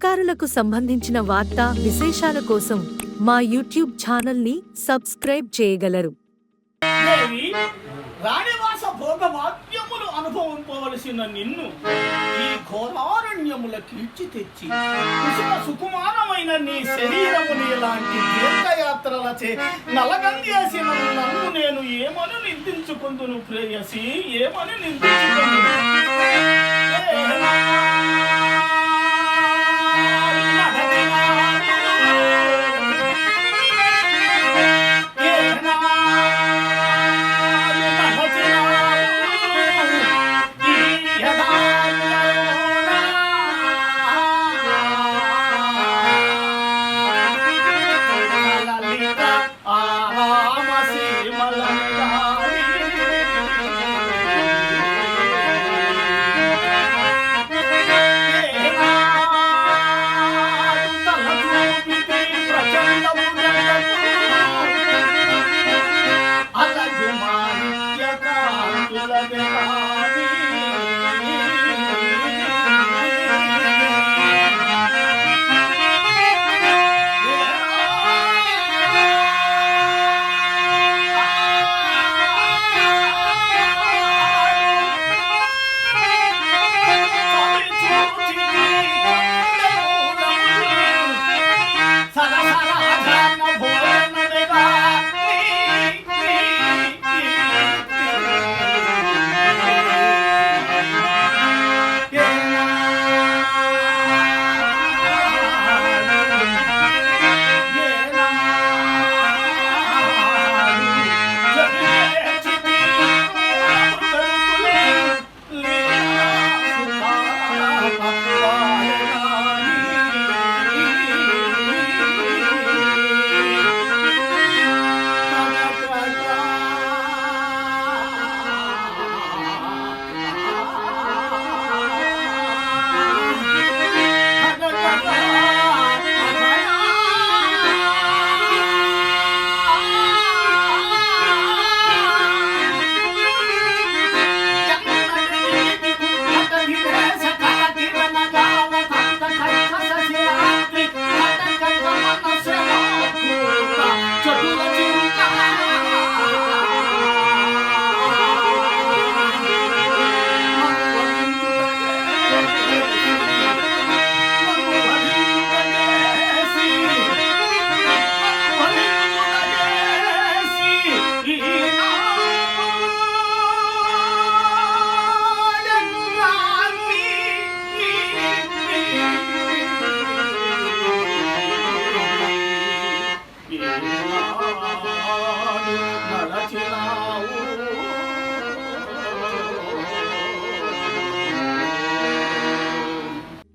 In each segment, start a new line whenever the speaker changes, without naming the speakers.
కళాకారులకు సంబంధించిన వార్తా విశేషాల కోసం మా యూట్యూబ్ ఛానల్ని సబ్స్క్రైబ్ చేయగలరు.
దేవి రాణివాస భోగవాద్యములు అనుభవింపవలసిన నిన్ను ఈ ఘోరారణ్యముల కీర్చి తెచ్చి కుసుమ సుకుమారమైన నీ శరీరముని ఇలాంటి తీర్థయాత్రలచే నలగందేసిన నన్ను నేను ఏమని నిందించుకుందును ప్రేయసి? ఏమని నిందించుకుందును? Alameen.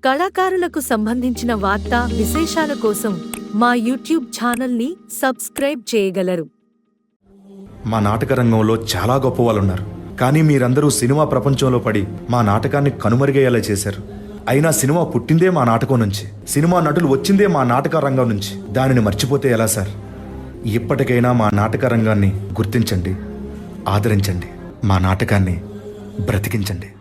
కళాకారులకు సంబంధించిన వార్తా విశేషాల కోసం మా యూట్యూబ్ ఛానల్ని సబ్స్క్రైబ్ చేయగలరు.
మా నాటక రంగంలో చాలా గొప్ప వాళ్ళు ఉన్నారు కానీ మీరందరూ సినిమా ప్రపంచంలో పడి మా నాటకాన్ని కనుమరుగయ్యేలా చేశారు. అయినా సినిమా పుట్టిందే మా నాటకం నుంచి. సినిమా నటులు వచ్చిందే మా నాటక రంగం నుంచి. దానిని మర్చిపోతే ఎలా సార్? ఇప్పటికైనా మా నాటక రంగాన్ని గుర్తించండి ఆదరించండి మా నాటకాన్ని బ్రతికించండి.